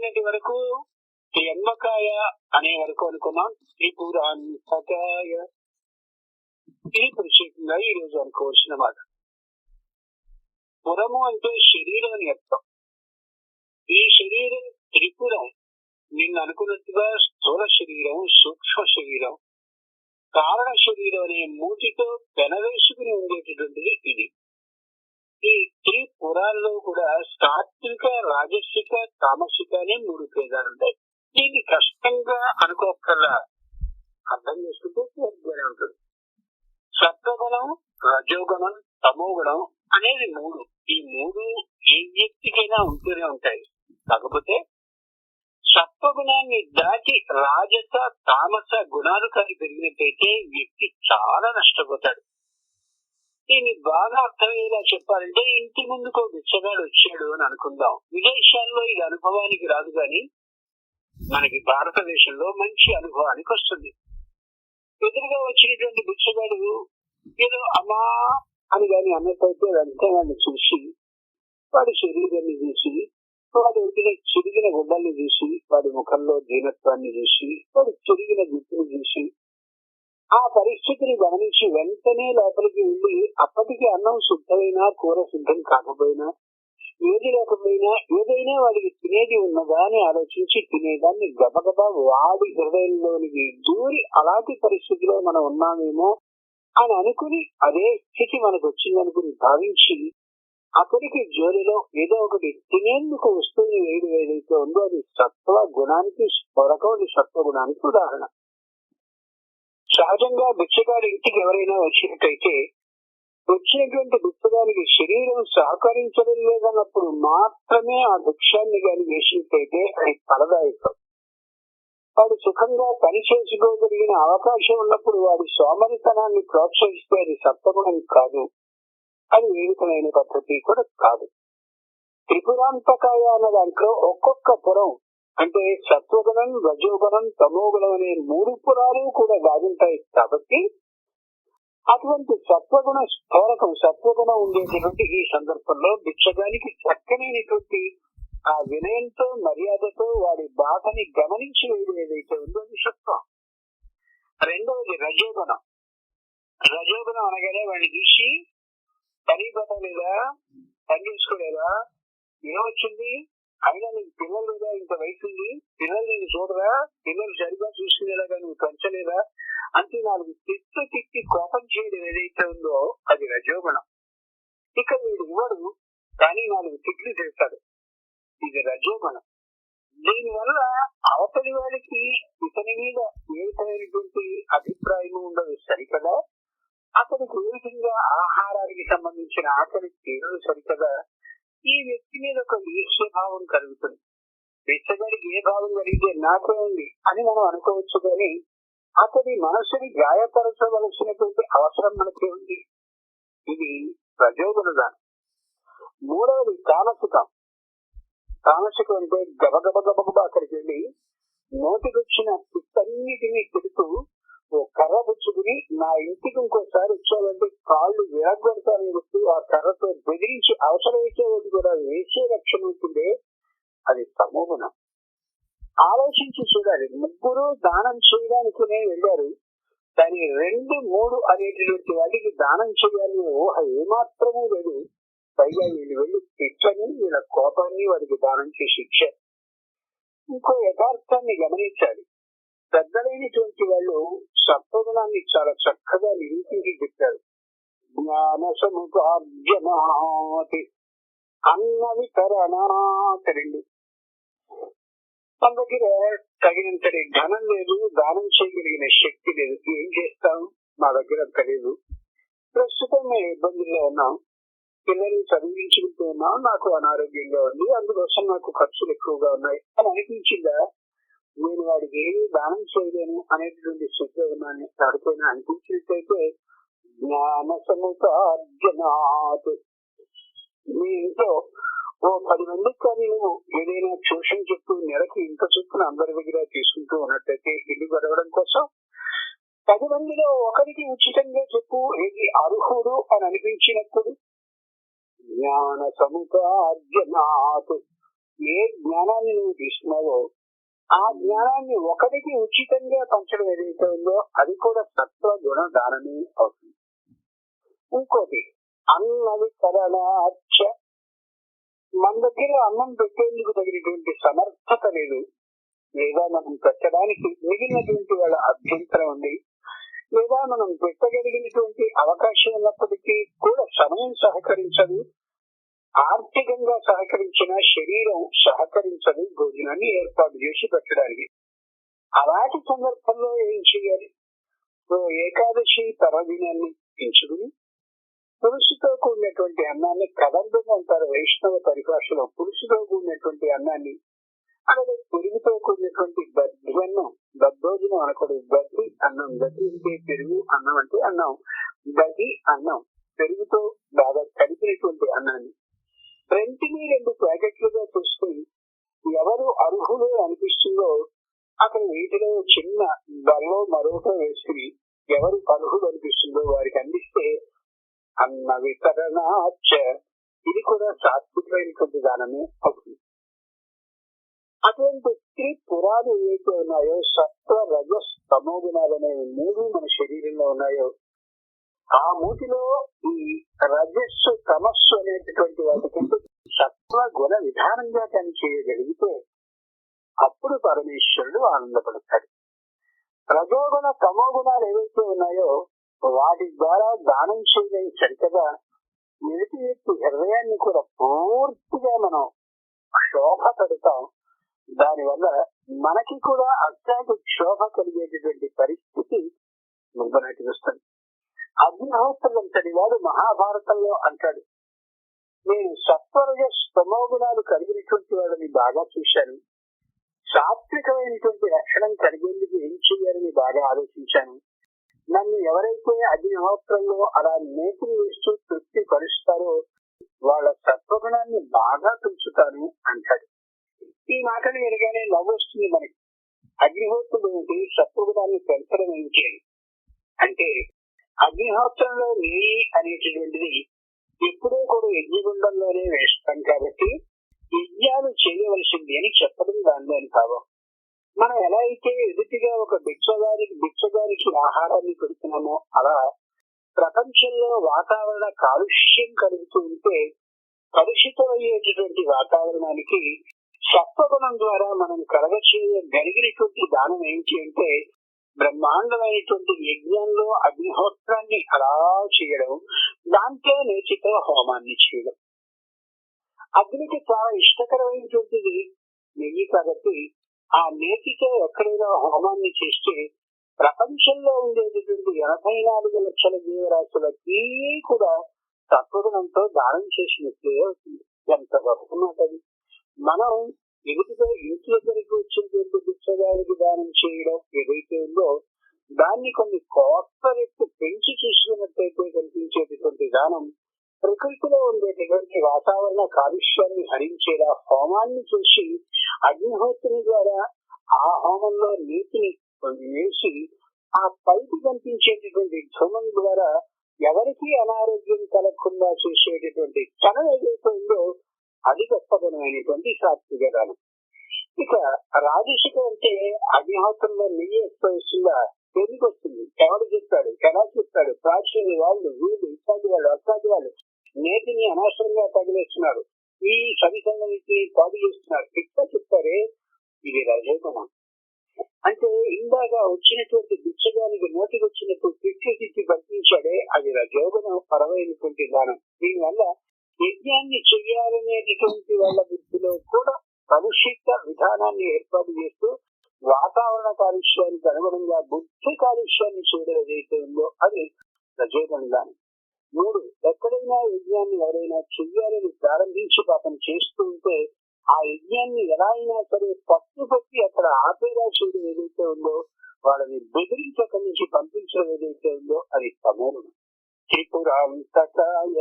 నిన్నటి వరకు త్ర్యంబకాయ అనే వరకు అనుకున్నాం. త్రిపురాంతకాయ ఇది ప్రత్యేకంగా ఈ రోజు అనుకోవాల్సిన మాట పురము అంటే శరీరం అని అర్థం. ఈ శరీరం త్రిపురం నిన్న అనుకున్నట్టుగా స్థూల శరీరం సూక్ష్మ శరీరం కారణ శరీరం అనే మూటితో పెనవేసుకుని ఉండేటటువంటిది ఇది. ఈ త్రిపురాల్లో కూడా సాత్విక రాజసిక తామసిక అనే మూడు భేదాలు ఉంటాయి. దీన్ని కష్టంగా అనుకోకల్లా అర్థం చేసుకుంటే తేలిగ్గానే ఉంటుంది. సత్వగుణం రజోగుణం తమోగుణం అనేది మూడు. ఈ మూడు ఏ వ్యక్తికైనా ఉంటూనే ఉంటాయి. కాకపోతే సత్వగుణాన్ని దాటి రాజస తామస గుణాలు కానీ పెరిగినట్టయితే వ్యక్తి చాలా నష్టపోతాడు. దీన్ని బాగా అర్థమయ్యేలా చెప్పాలంటే ఇంటి ముందుకు బిచ్చగాడు వచ్చాడు అని అనుకుందాం. విదేశాల్లో ఇది అనుభవానికి రాదు కానీ మనకి భారతదేశంలో మంచి అనుభవానికి వస్తుంది. ఎదురుగా వచ్చినటువంటి బిచ్చగాడు ఏదో అమ్మా అని కానీ అన్నట్టయితే వెంటనే వాడిని చూసి వాడి శరీరాన్ని చూసి వాడి ఒంటిన చిరిగిన గుడ్డల్ని చూసి వాడి ముఖంలో దీనత్వాన్ని చూసి వాడి చిరిగిన గుర్తుని చూసి ఆ పరిస్థితిని గమనించి వెంటనే లోపలికి వెళ్ళి అప్పటికి అన్నం శుద్ధమైనా కూర సిద్ధం కాకపోయినా ఏది లేకపోయినా ఏదైనా వాడికి తినేది ఉన్నదా అని ఆలోచించి తినేదాన్ని గబగబా వాడి హృదయంలోనికి దూరి అలాంటి పరిస్థితిలో మనం ఉన్నామేమో అని అనుకుని అదే స్థితి మనకు వచ్చిందనుకుని భావించి అక్కడికి జోలిలో ఏదో ఒకటి తినేందుకు వస్తువుని వేడి ఏదైతే ఉందో అది సత్వ గుణానికి మరొకటి సత్వ గుణానికి ఉదాహరణ. సహజంగా బిచ్చగాడి ఇంటికి ఎవరైనా వచ్చినట్టయితే వచ్చినటువంటి బిచ్చగానికి శరీరం సహకరించడం లేదన్నప్పుడు మాత్రమే ఆ దృక్షాన్ని గాని వేసినట్టయితే అది ఫలదాయకం. వాడు సుఖంగా పని చేసుకోగలిగిన అవకాశం ఉన్నప్పుడు వాడి సోమరితనాన్ని ప్రోత్సహిస్తే అది సత్వగుణం కాదు. అది వివిధమైన పద్ధతి కూడా కాదు. త్రిపురాంతకాయ అన్న దాంట్లో ఒక్కొక్క పురం అంటే సత్వగుణం రజోగుణం తమోగుణం అనే మూడు పురాలు కూడా బాగుంటాయి కాబట్టి అటువంటి సత్వగుణ స్థోరకం సత్వగుణం ఉండేటటువంటి ఈ సందర్భంలో భిక్షగానికి చక్కనైనటువంటి ఆ వినయంతో మర్యాదతో వాడి బాధని గమనించి వేయడం ఏదైతే ఉందో అది సత్వం. రెండవది రజోగుణం. రజోగుణం అనగానే వాడిని చూసి పని పట్టలేదా? పని చేసుకోలేదా? ఏమొచ్చింది? అయినా నీకు పిల్లలు లేదా? ఇంత వయసు ఉంది. పిల్లలు నేను చూడరా? పిల్లలు సరిగా చూసుకునేలాగా నువ్వు పెంచలేదా? అంటే నాలుగు తిట్టు తిట్టి కోపం చేయడం ఏదైతే ఉందో అది రజోగుణం. ఇక వీడు ఇవ్వడు కానీ నాలుగు తిట్లు చేస్తాడు. ఇది రజోగుణం. దీనివల్ల అవతలి వాడికి ఇతని మీద ఏ విధమైనటువంటి అభిప్రాయం ఉండదు సరికదా? అతనికి ఏ విధంగా ఆహారానికి సంబంధించిన ఆకలి తీరదు సరికదా? ఈ వ్యక్తి మీద ఒక ఈర్ష్య భావం కలుగుతుంది. బిచ్చగాడికి ఏ భావం కలిగితే నాకే ఉంది అని మనం అనుకోవచ్చు కానీ అతని మనసుని గాయపరచవలసినటువంటి అవసరం మనకే ఉంది. ఇది ప్రజోగుణదానం. మూడవది తామసికం తామసికం అంటే గబగబ గబగబా అక్కడికి వెళ్ళి నోటికొచ్చిన పిట్టన్నిటినీ తిడుతూ కర్ర పుచ్చుకుని నా ఇంటికి ఇంకోసారి వచ్చావంటే కాళ్ళు విరగొడతానని చెప్పి ఆ కర్రతో బెదిరించి అవసరమైతే ఒకటి కూడా వేసే లక్ష్యం ఉంటుందే అది సమూహనం ఆలోచించి చూడాలి. ముగ్గురు దానం చేయడానికినే వెళ్ళారు. కానీ రెండు మూడు అనేటటువంటి వాటికి దానం చేయాలనే ఊహ ఏమాత్రమూ లేదు. పైగా వీళ్ళు వెళ్ళి తిట్టని వీళ్ళ కోపాన్ని వాడికి దానం చేసి ఇచ్చారు. ఇంకో యథార్థాన్ని గమనించాలి. పెద్దలైనటువంటి వాళ్ళు సత్వగుణాన్ని చాలా చక్కగా నిరూపించి చెప్పారు. జ్ఞాన సముపార్జనాతి అన్న వితరణాత్ మన దగ్గర తగినంతటి ధనం లేదు దానం చేయగలిగిన శక్తి లేదు. ఏం చేస్తాం? మా దగ్గర అంత లేదు. ప్రస్తుతం మేము ఇబ్బందుల్లో ఉన్నాం. పిల్లల్ని చదివించుకుంటూ ఉన్నాం. నాకు అనారోగ్యంగా ఉంది. అందుకోసం నాకు ఖర్చులు ఎక్కువగా ఉన్నాయి. అని అనిపించిందా? నేను వాడికి ఏమీ దానం చేయలేను అనేటువంటి స్థితిలో ఉన్నాను ఎవరికైనా అనిపించినట్టయితే జ్ఞాన సముపార్జనాత్ మీ ఇంట్లో ఓ పది మందికి కానీ నువ్వు ఏదైనా ట్యూషన్ చెప్పు నెలకి ఇంత చొప్పున అందరి దగ్గర తీసుకుంటూ ఉన్నట్టయితే ఇల్లు గడవడం కోసం పది మందిలో ఒకరికి ఉచితంగా చెప్పు ఏది అర్హుడు అని అనిపించినప్పుడు జ్ఞాన సముపార్జనాత్ ఏ జ్ఞానాన్ని నువ్వు తీసుకున్నావో ఆ జ్ఞానాన్ని ఒకరికి ఉచితంగా పంచడం ఏదైతే ఉందో అది కూడా సత్వ గుణ దానమే అవుతుంది. ఇంకోటి అన్నవికరణాచ మన దగ్గర అన్నం పెట్టేందుకు తగినటువంటి సమర్థత లేదు. లేదా మనం పెట్టడానికి మిగిలినటువంటి వాళ్ళ అభ్యంతరం ఉంది. లేదా మనం పెట్టగలిగినటువంటి అవకాశం ఉన్నప్పటికీ కూడా సమయం సహకరించదు. ఆర్థికంగా సహకరించిన శరీరం సహకరించదు భోజనాన్ని ఏర్పాటు చేసి పెట్టడానికి. అలాంటి సందర్భంలో ఏం చేయాలి? ఏకాదశి పర్వదినాన్ని పెంచుకుని పులుసుతో కూడినటువంటి అన్నాన్ని కదంబం అంటారు వైష్ణవ పరిభాషలో. పులుసుతో కూడినటువంటి అన్నాన్ని అలాగే పెరుగుతో కూడినటువంటి బద్ది అన్నం దద్దోజనం అనకూడదు. బద్ది అన్నం బద్ది అంటే పెరుగు అన్నం అంటే అన్నం. బది అన్నం పెరుగుతో బాగా కలిపినటువంటి అన్నాన్ని రెంటిని రెండు ప్యాకెట్లుగా చూసుకుని ఎవరు అర్హులు అనిపిస్తుందో అక్కడ వీటిలో చిన్న బల్లో మరొక వేసుకుని ఎవరు అర్హులు అనిపిస్తుందో వారికి అందిస్తే అన్న వితరణాచ. ఇది కూడా సాత్వికమైనటువంటి దానమే అవుతుంది. అటువంటి త్రిపురాలు పురాలు ఏవైతే ఉన్నాయో సత్వ రజస్ తమోగుణాలు అనేవి మూడు మన శరీరంలో ఉన్నాయో ఆ మూతిలో ఈ రజస్సు తమస్సు అనేటటువంటి వాటికంటే సత్వ గుణ విధానంగా కానీ చేయగలిగితే అప్పుడు పరమేశ్వరుడు ఆనందపడతాడు. రజోగుణ తమోగుణాలు ఏవైతే ఉన్నాయో వాటి ద్వారా దానం చేయడం సరికదా ఎదుటి వ్యక్తి హృదయాన్ని కూడా పూర్తిగా మనం క్షోభ పెడతాం దానివల్ల మనకి కూడా అత్యంత క్షోభ కలిగేటటువంటి పరిస్థితి మనకి వస్తుంది. అగ్నిహోత్రులంతటి వాడు మహాభారతంలో అంటాడు. నేను సత్వరజ స్తమోగుణాలు కలిగినటువంటి వాడిని బాగా చూశాను. సాత్వికమైనటువంటి లక్షణం కలిగేందుకు ఏం చేయాలని బాగా ఆలోచించాను. నన్ను ఎవరైతే అగ్నిహోత్రంలో అలా నేతిని వేస్తూ తృప్తి పరుస్తారో వాళ్ళ సత్వగుణాన్ని బాగా పెంచుతాను అంటాడు. ఈ మాటలు వినగానే నవ్వు వస్తుంది మనకి. అగ్నిహోత్రుడు ఏంటి సత్వగుణాన్ని పెంచడం ఏంటి అంటే అగ్నిహోత్రంలో నెయ్యి అనేటటువంటిది ఎప్పుడూ కూడా యజ్ఞగుండంలోనే వేస్తాం కాబట్టి యజ్ఞాలు చేయవలసింది అని చెప్పడం దానిలోని భావం. మనం ఎలా అయితే ఎదుటిగా ఒక బిచ్చగానికి బిచ్చగానికి ఆహారాన్ని పెడుతున్నామో అలా ప్రపంచంలో వాతావరణ కాలుష్యం కలుగుతూ ఉంటే కలుషితమయ్యేటటువంటి వాతావరణానికి సత్వగుణం ద్వారా మనం కలగచేయగలిగినటువంటి దానం ఏంటి అంటే బ్రహ్మాండమైనటువంటి యజ్ఞంలో అగ్నిహోత్రాన్ని అలా చేయడం దాంట్లో నేతితో హోమాన్ని చేయడం. అగ్నికి చాలా ఇష్టకరమైనటువంటిది నెయ్యి కాబట్టి ఆ నేతితో ఎక్కడైనా హోమాన్ని చేస్తే ప్రపంచంలో ఉండేటటువంటి ఎనభై నాలుగు లక్షల జీవరాశులకి కూడా తత్వగుణంతో దానం చేసినట్లే అవుతుంది. ఎంత గొప్ప మాట అది. మనం ఎదుటిగా ఇంట్లో దగ్గరికి వచ్చినటువంటి బిచ్చగానికి దానం చేయడం ఏదైతే ఉందో దాన్ని కొన్ని కొత్త రెట్లు పెంచి చూసుకున్నట్టయితే కనిపించేటటువంటి దానం ప్రకృతిలో ఉండేటటువంటి వాతావరణ కాలుష్యాన్ని హరించేలా హోమాన్ని చేసి అగ్నిహోత్రుని ద్వారా ఆ హోమంలో నీటిని వేసి ఆ పైకి కనిపించేటటువంటి ధూమం ద్వారా ఎవరికి అనారోగ్యం కలగకుండా చేసేటటువంటి క్షణం ఏదైతే ఉందో అది గొప్పదనమైనటువంటి సాత్విక దానం ఇక రాజసికం అంటే అగ్నిహోత్రంలో నెయ్యి ఎక్కువ వస్తుందా ఎందుకు వస్తుంది ఎవరు చెప్తాడు ఎలా చెప్తాడు ప్రాచీన వాళ్ళు వీళ్ళు ఇట్లాంటి వాళ్ళు అట్లాంటి వాళ్ళు నేటిని అనవసరంగా తగిలేస్తున్నారు ఈ సరిసంగతిని పాడు చేస్తున్నారు. ఇట్లా చెప్తారే ఇది రజోగుణం. అంటే ఇందాక వచ్చినటువంటి బిచ్చగానికి నోటికి వచ్చినప్పుడు తిట్టి తిట్టి పంపించాడే అది రజోగుణం పరమైనటువంటి దానం. దీనివల్ల యజ్ఞాన్ని చెయ్యాలనేటటువంటి వాళ్ళ వృత్తిలో కూడా కలుషిత విధానాన్ని ఏర్పాటు చేస్తూ వాతావరణ కాలుష్యానికి అనుగుణంగా బుద్ధి కాలుష్యాన్ని చేయడం ఏదైతే ఉందో అది రజోగుణ మూడు ఎక్కడైనా యజ్ఞాన్ని ఎవరైనా చెయ్యాలని ప్రారంభించి పాపం చేస్తూ ఉంటే ఆ యజ్ఞాన్ని ఎలా అయినా సరే పట్టుబట్టి అక్కడ ఆపేలా చేయడం ఏదైతే ఉందో వాళ్ళని బెదిరించి అక్కడి నుంచి పంపించడం ఏదైతే ఉందో అది సమూలం త్రిపురాంతకాయ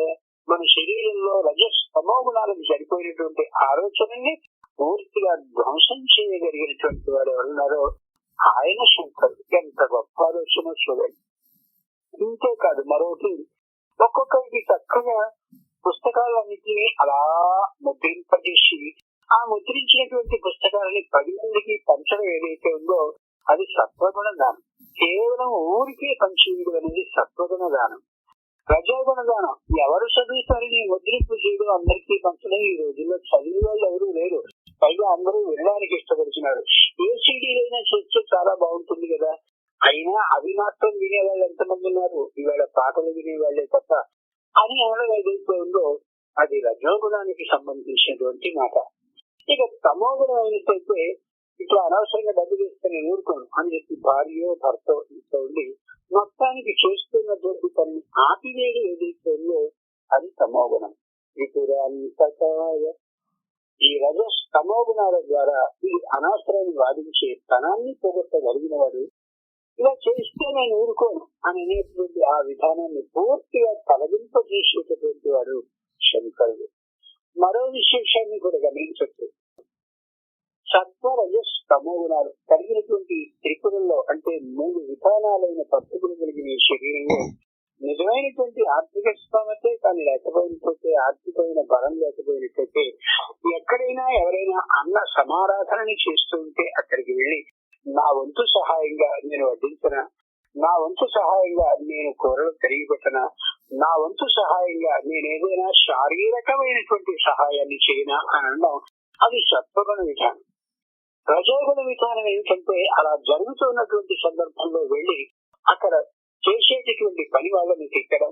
మన శరీరంలో రజస్ తమోగుణాలకు సరిపోయినటువంటి ఆలోచనని పూర్తిగా ధ్వంసం చేయగలిగినటువంటి వాడు ఎవరున్నారో ఆయన శంకరుడు ఎంత గొప్ప ఆలోచన చూడండి ఇంతే కాదు మరొకటి ఒక్కొక్కరికి చక్కగా పుస్తకాలన్నింటినీ అలా ముద్రింపజేసి ఆ ముద్రించినటువంటి పుస్తకాలని పది మందికి పంచడం ఏదైతే ఉందో అది సత్వగుణ దానం. కేవలం ఊరికే పంచేయడం అనేది సత్వగుణ దానం. రజోగుణ దానం ఎవరు చదువుతారని ముద్రింపు చేయడం అందరికీ పంచడం ఈ రోజుల్లో. చదివే వాళ్ళు ఎవరు లేరు. పైగా అందరూ వినడానికి ఇష్టపడుతున్నారు. ఏ సీడీలైనా చేస్తే చాలా బాగుంటుంది కదా. అయినా అవి మాత్రం వినేవాళ్ళు ఎంతమంది ఉన్నారు? ఇవాళ పాటలు వినేవాళ్ళే తప్ప అని అనడం ఏదైతే ఉందో అది రజోగుణానికి సంబంధించినటువంటి మాట. ఇక తమోగుణం అయినట్టయితే ఇట్లా అనవసరంగా డబ్బు చేస్తే నేను ఊరుకోను అని చెప్పి భార్యో భర్త ఇంట్లో ఉండి మొత్తానికి చూస్తున్నటువంటి తన ఆపివేయడం ఏదైతే ఉందో అది తమోగుణం. త్రిపురాంతకాయ ఈ రజస్ తమోగుణాల ద్వారా ఈ అనవసరాన్ని వాదించే తనాన్ని పోగొట్టగలిగిన వాడు ఇలా చేస్తే నేను ఊరుకోను అని అనేటువంటి ఆ విధానాన్ని పూర్తిగా తొలగింపజేసేటటువంటి వాడు శంకరుడు. మరో విశేషాన్ని కూడా గమనించవచ్చు. సత్వరజస్ తమో గుణాలు కలిగినటువంటి త్రిపురంలో అంటే మూడు విధానాలైన పద్ధతులు కలిగిన ఈ శరీరంలో నిజమైనటువంటి ఆర్థిక స్థానతే కానీ లేకపోయినట్లయితే ఆర్థికమైన బలం లేకపోయినట్లయితే ఎక్కడైనా ఎవరైనా అన్న సమారాధనని చేస్తూ ఉంటే అక్కడికి వెళ్ళి నా వంతు సహాయంగా నేను వడ్డించిన నా వంతు సహాయంగా నేను కూరలు తరిగి పెట్టిన నా వంతు సహాయంగా నేను ఏదైనా శారీరకమైనటువంటి సహాయాన్ని చేయనా అని అనడం అది సత్వగుణ విధానం. రజోగుణ విధానం ఏంటంటే అలా జరుగుతున్నటువంటి సందర్భంలో వెళ్ళి అక్కడ చేసేటటువంటి పని వాళ్ళని తిట్టడం.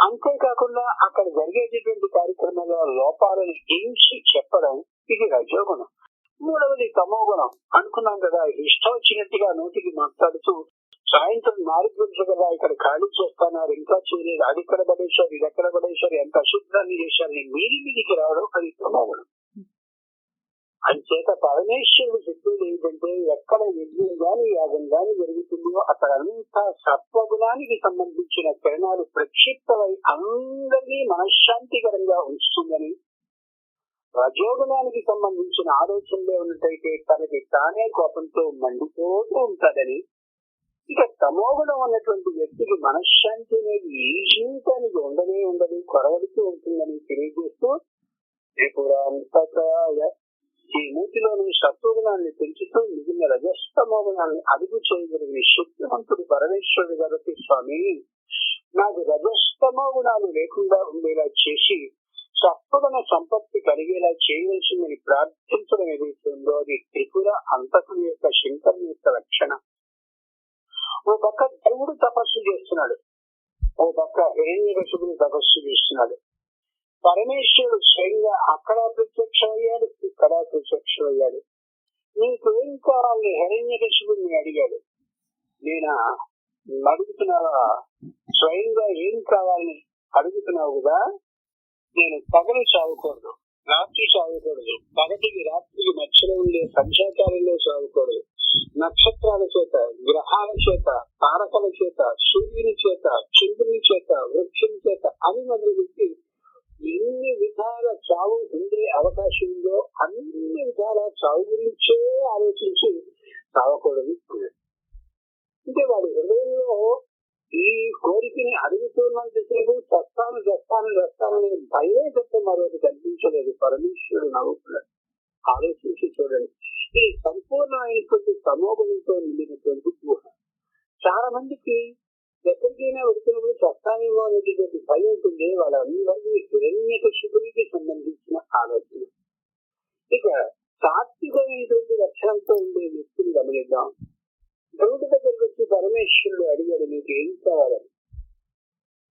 అంతేకాకుండా అక్కడ జరిగేటటువంటి కార్యక్రమంలో లోపాలను ఎంచి చెప్పడం ఇది రజోగుణం. మూడవది తమోగుణం. అనుకున్నాం కదా ఇష్టం వచ్చినట్టుగా నోటికి మాట్లాడుతూ సాయంత్రం నాలుగు గంటలు కదా ఇక్కడ ఖాళీ చేస్తున్నారు ఇంకా చేయలేదు అది ఇక్కడ పడేశారు ఇది ఎక్కడ పడేశారు ఎంత అశుద్ధాన్ని చేశారు మీరి మీదికి రావడం అది తమోగుణం. అంచేత పరమేశ్వరుడు చెప్పేది ఏంటంటే ఎక్కడ యజ్ఞం గాని యాగం గాని జరుగుతుందో అక్కడంతా సత్వగుణానికి సంబంధించిన కిరణాలు ప్రక్షిప్తమై అందరినీ మనశ్శాంతికరంగా ఉంచుతుందని రజోగుణానికి సంబంధించిన ఆలోచనలే ఉన్నట్టయితే తనకి తానే కోపంతో మండిపోతూ ఉంటాడని ఇక తమోగుణం ఉన్నటువంటి వ్యక్తికి మనశ్శాంతి అనేది ఈ జీవితానికి ఉండనే ఉండదు కొరవడుతూ ఉంటుందని తెలియజేస్తూ త్రిపురాంతకాయ ఈ మూతిలోని సత్వగుణాన్ని పెంచుతూ మిగిలిన రజస్తమోగుణాన్ని అదుపు చేయగలిగిన శక్తివంతుడు పరమేశ్వరుడు కాబట్టి స్వామి నాకు రజస్తమో గుణాలు లేకుండా ఉండేలా చేసి సత్వగుణ సంపత్తి కలిగేలా చేయవలసిందని ప్రార్థించడం ఏదైతుందో అది త్రిపుర అంతకుని యొక్క శంకరుని యొక్క లక్షణం. ఓ పక్క దేవుడు తపస్సు చేస్తున్నాడు. ఓ పక్క హిరణ్యకశుడు తపస్సు చేస్తున్నాడు. పరమేశ్వరుడు స్వయంగా అక్కడ ప్రత్యక్షమయ్యాడు ఇక్కడ ప్రత్యక్షమయ్యాడు నీకేం కావాలని హిరణ్యకశుడిని అడిగాడు. నేనా? అడుగుతున్నావా? స్వయంగా ఏం కావాలని అడుగుతున్నావు కదా? నేను పగలు చావకూడదు రాత్రి సాగకూడదు పగటికి రాత్రికి మధ్యలో ఉండే సంచాకాలంలో చావకూడదు. నక్షత్రాల చేత గ్రహాల చేత తారకల చేత సూర్యుని చేత చంద్రుని చేత వృక్షం చేత అని మొదలుపెట్టి ఎన్ని విధాల చావు ఉండే అవకాశం ఉందో అన్ని విధాల చావు గురించే ఆలోచించి చావకూడదు. అంటే వాడి హృదయంలో ఈ కోరికని అడుగుతున్నంతసేపు చస్తాను చస్తాను చస్తాననే భయమే తప్ప మరొకటి కనిపించలేదు. పరమేశ్వరుడు నవ్వుకున్నాడు ఆలోచించి చూడండి. ఈ సంపూర్ణమైనటువంటి సమోగుణంతో నిండినటువంటి ఊహ చాలా మందికి ఎక్కడికైనా వెళ్తున్నప్పుడు చస్తానేమో అనేటువంటి భయం ఉంటుంది వాళ్ళందరినీ హిరణ్యక శుభునికి సంబంధించిన ఆలోచన. ఇక సాత్వికమైనటువంటి లక్షణంతో ఉండే వ్యక్తిని గమనిద్దాం. ధ్రువుడి దగ్గరికి వచ్చి పరమేశ్వరుడు అడిగాడు నీకు ఏం కావాలని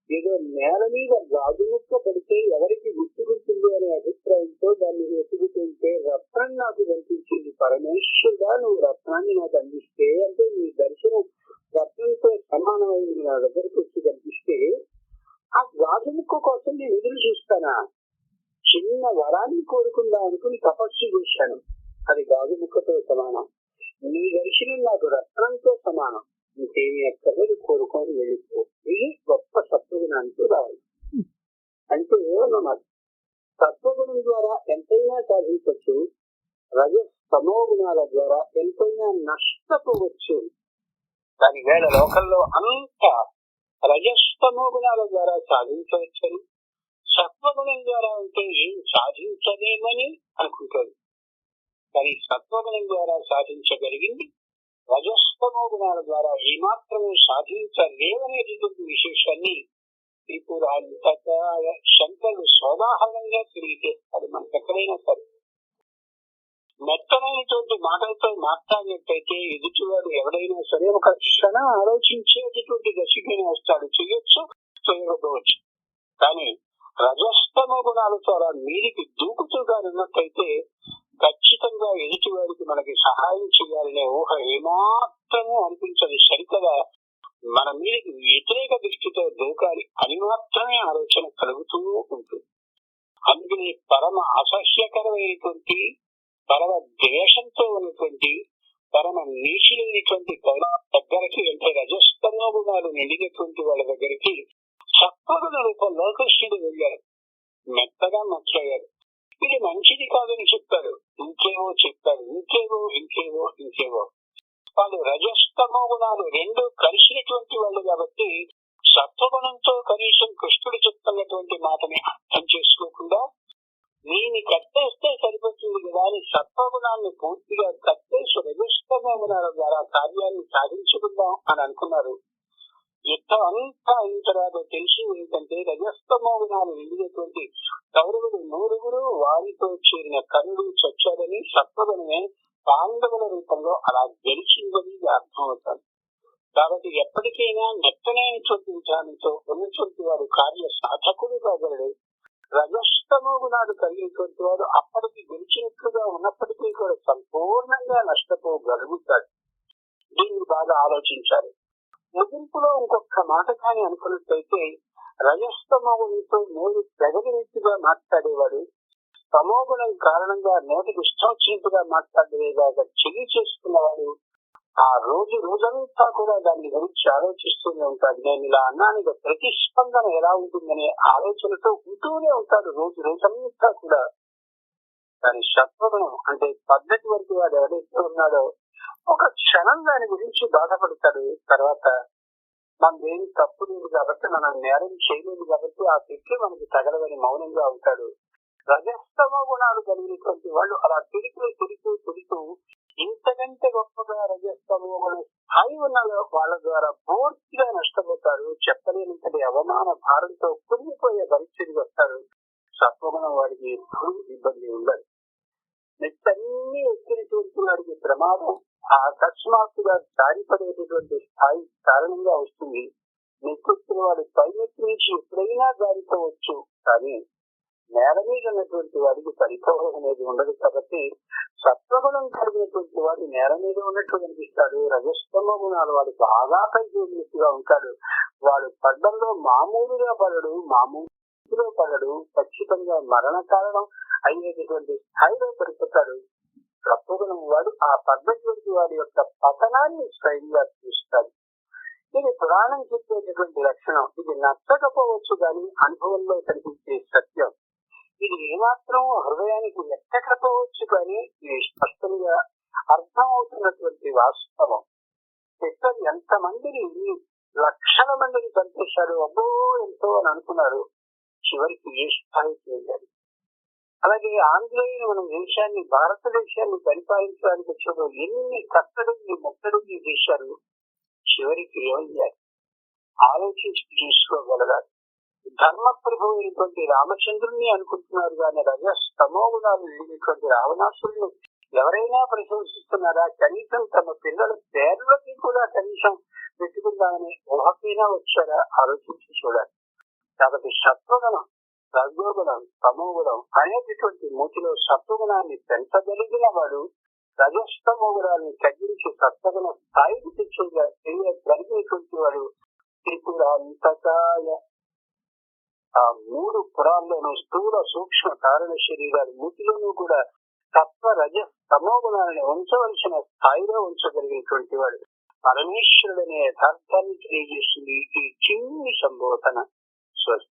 ఏదో నేల మీద రాజు ముక్క పడితే ఎవరికి గుర్తుకుంటుంది అనే అభిప్రాయంతో దాన్ని వెతుకుతుంటే రత్నం నాకు కనిపించింది పరమేశ్వరుడా నువ్వు రత్నాన్ని నాకు అందిస్తే నా దగ్గరికి వచ్చి కనిపిస్తే ఆ గాజు కోసం నేను ఎదురు చూస్తానా? చిన్న వరాన్ని కోరుకుందా అనుకుని తపస్సు చేశాను. అది గాజు ముక్కతో సమానం. నీ దర్శనం నాకు రత్నంతో సమానం. ఇంకేమి అక్కర్లేదు కోరుకొని వెళ్ళిపో. ఇది గొప్ప సత్వగుణానికి రావాలి అంటే ఏమన్నమాట? సత్వగుణం ద్వారా ఎంతైనా సాధించవచ్చు రజ సమోగుణాల ద్వారా ఎంతైనా నష్టపోవచ్చు. దాని వేళ లోకంలో అంత రజస్తమో గుణాల ద్వారా సాధించవచ్చని సత్వగుణం ద్వారా ఉంటే ఏం సాధించలేమని అనుకుంటాడు. కానీ సత్వగుణం ద్వారా సాధించగలిగింది రజస్తమో గుణాల ద్వారా ఏమాత్రము సాధించలేవనేటటువంటి విశేషాన్ని త్రిపుర శంకరుడు సోదాహరణంగా తెలియజేస్తాడు మనకు ఎక్కడైనా సరే మెత్తనైనటువంటి మాటలతో మాట్లాడినట్టయితే ఎదుటివాడు ఎవడైనా సరే ఒక క్షణం ఆలోచించేటటువంటి దశకైనా వస్తాడు. చేయొచ్చు చేయకపోవచ్చు కానీ రజస్తమ గుణాలతో అలా మీదికి దూకుతూగా ఉన్నట్టయితే ఖచ్చితంగా ఎదుటి వారికి మనకి సహాయం చేయాలనే ఊహ ఏమాత్రము అనిపించదు. సరికదా మన మీదకి వ్యతిరేక దృష్టితో దూకాలి అని మాత్రమే ఆలోచన కలుగుతూ ఉంటుంది. అందుకని పరమ అసహ్యకరమైనటువంటి పరమ ద్వేషంతో ఉన్నటువంటి పరమ నీచులైనటువంటి దగ్గరికి అంటే రజస్తమో గుణాలు నిండినటువంటి వాళ్ళ దగ్గరికి సత్వగుణ రూపంలో కృష్ణుడు వెళ్ళారు మెత్తగా మాట్లాడారు ఇది మంచిది కాదని చెప్తారు ఇంకేవో చెప్తారు ఇంకేవో ఇంకేవో ఇంకేవో. వాళ్ళు రజస్తమో గుణాలు రెండు కలిసినటువంటి వాళ్ళు కాబట్టి సత్వగుణంతో కనీసం కృష్ణుడు చెప్తున్నటువంటి మాటని అర్థం చేసుకోకుండా దీన్ని కట్టేస్తే సరిపోతుంది కదా అని సత్వగుణాన్ని పూర్తిగా కట్టేసి రజస్తమో ద్వారా కార్యాన్ని సాధించుకుందాం అని అనుకున్నారు. యుద్ధం అంతా అయిన తర్వాత తెలిసి ఏంటంటే రజస్తమో నిండినటువంటి కౌరవులు నూరుగురు వారితో చేరిన కరుడు చచ్చాడని సత్వగుణమే పాండవుల రూపంలో అలా గెలిచిందని అర్థమవుతారు కాబట్టి ఎప్పటికైనా మెత్తనైనటువంటి విధానంతో ఉన్నటువంటి వారు కార్య సాధకుడు కాగలడు. గుణాలు కలిగినటువంటి వాడు అప్పటికి గెలిచినట్లుగా ఉన్నప్పటికీ కూడా సంపూర్ణంగా నష్టపోగలుగుతాడు. దీన్ని బాగా ఆలోచించాలి. ముగింపులో ఇంకొక మాట కానీ అనుకున్నట్లయితే రజస్తమోగుణంతో నోరు తెగలినట్టుగా మాట్లాడేవాడు తమోగుణం కారణంగా నోటికి ఇష్టం వచ్చినట్టుగా మాట్లాడేలాగా చెయ్యి చేసుకున్నవాడు ఆ రోజు రోజంతా కూడా దాని గురించి ఆలోచిస్తూనే ఉంటాడు. నేను ఇలా అన్నానికి ప్రతిస్పందన ఎలా ఉంటుందనే ఆలోచనతో ఉంటూనే ఉంటాడు రోజు రోజంతా కూడా. దాని సత్వగుణం అంటే పద్ధతి వరకు వాడు ఎవరైతే ఉన్నాడో ఒక క్షణం దాని గురించి బాధపడతాడు. తర్వాత మనదేం తప్పు లేదు కాబట్టి మనం నేరం చేయలేదు కాబట్టి ఆ తిట్లు మనకి తగలవని మౌనంగా ఉంటాడు. రజస్తమ గుణాలు కలిగినటువంటి వాళ్ళు అలా తిరుగుతూ తిరుగుతూ తిరుగుతూ ఇంతకంటే గొప్పగా రజస్తమ స్థాయి ఉన్న వాళ్ళ ద్వారా పూర్తిగా నష్టపోతారు. చెప్పలేనంతటి అవమాన భారంతో కురిగిపోయే పరిస్థితికి వస్తారు. సత్వగుణం వాడికి ఎప్పుడూ ఇబ్బంది ఉండదు. నెట్టన్నీ ఎక్కినటువంటి వాడికి ప్రమాదం ఆ అకస్మాత్తుగా జారిపడేటటువంటి స్థాయి కారణంగా వస్తుంది. నెక్కొచ్చిన వాడు పైనెత్తి నుంచి ఎప్పుడైనా జారిపోవచ్చు కానీ నేల మీద ఉన్నటువంటి వాడికి పరిభవం అనేది ఉండదు కాబట్టి సత్వగుణం కలిగినటువంటి వాడు నేల మీద ఉన్నట్టు కనిపిస్తాడు రజస్తమ గుణాలు వాడు బాగా పైకి ఉంటాడు. వాడు పడ్డంలో మామూలుగా పడడు మామూలులో పడడు. ఖచ్చితంగా మరణ కారణం అయ్యేటటువంటి స్థాయిలో పడిపోతాడు. సత్వగుణం వాడు ఆ పద్ధతి వాడి యొక్క పతనాన్ని స్వయంగా చూస్తాడు. ఇది పురాణం చెప్పేటటువంటి లక్షణం. ఇది నచ్చకపోవచ్చు కానీ అనుభవంలో కనిపించే సత్యం. ఇది ఏమాత్రం హృదయానికి ఎక్కకపోవచ్చు కానీ ఇది స్పష్టంగా అర్థం అవుతున్నటువంటి వాస్తవం. పిల్లలు ఎంతమందిని లక్షల మందిని చంపేశారు? అబ్బో ఎంతో అని అనుకున్నారు. చివరికి ఏ స్థాయికి వెళ్ళారు అలాగే ఆంగ్లేయులు మన దేశాన్ని భారతదేశాన్ని పరిపాలించడానికి వచ్చినప్పుడు ఎన్ని కట్టడిని ముట్టడిని చేశారు? చివరికి ఏమయ్యారు? ఆలోచించి తీసుకోగలగాలి ధర్మ ప్రభు అయినటువంటి రామచంద్రుణ్ణి అనుకుంటున్నారు కానీ రజస్ తమోగుణాలు లేనటువంటి రావణాసురుని ఎవరైనా ప్రశంసిస్తున్నారా కనీసం తమ పిల్లల పేర్లకి కూడా కనీసం పెట్టుకుందామని ఊహకైనా వచ్చారా? ఆలోచించి చూడాలి. కాబట్టి సత్వగుణం రజోగుణం తమోగుణం అనేటటువంటి మూతిలో సత్వగుణాన్ని పెంచగలిగిన వాడు రజస్తమోగుణాన్ని తగ్గించి సత్వగుణ స్థాయికి తెలియగలిగినటువంటి వాడు త్రిపురాంతకాయ ఆ మూడు పురాల్లోనూ స్థూల సూక్ష్మ కారణ శరీరాలు మూతిలోనూ కూడా తత్వ రజ తమోగుణాలను ఉంచవలసిన స్థాయిలో ఉంచగలిగినటువంటి వాడు. పరమేశ్వరుడనే యథార్థాన్ని తెలియజేస్తుంది ఈ చిన్ని సంబోధన. స్వస్తి.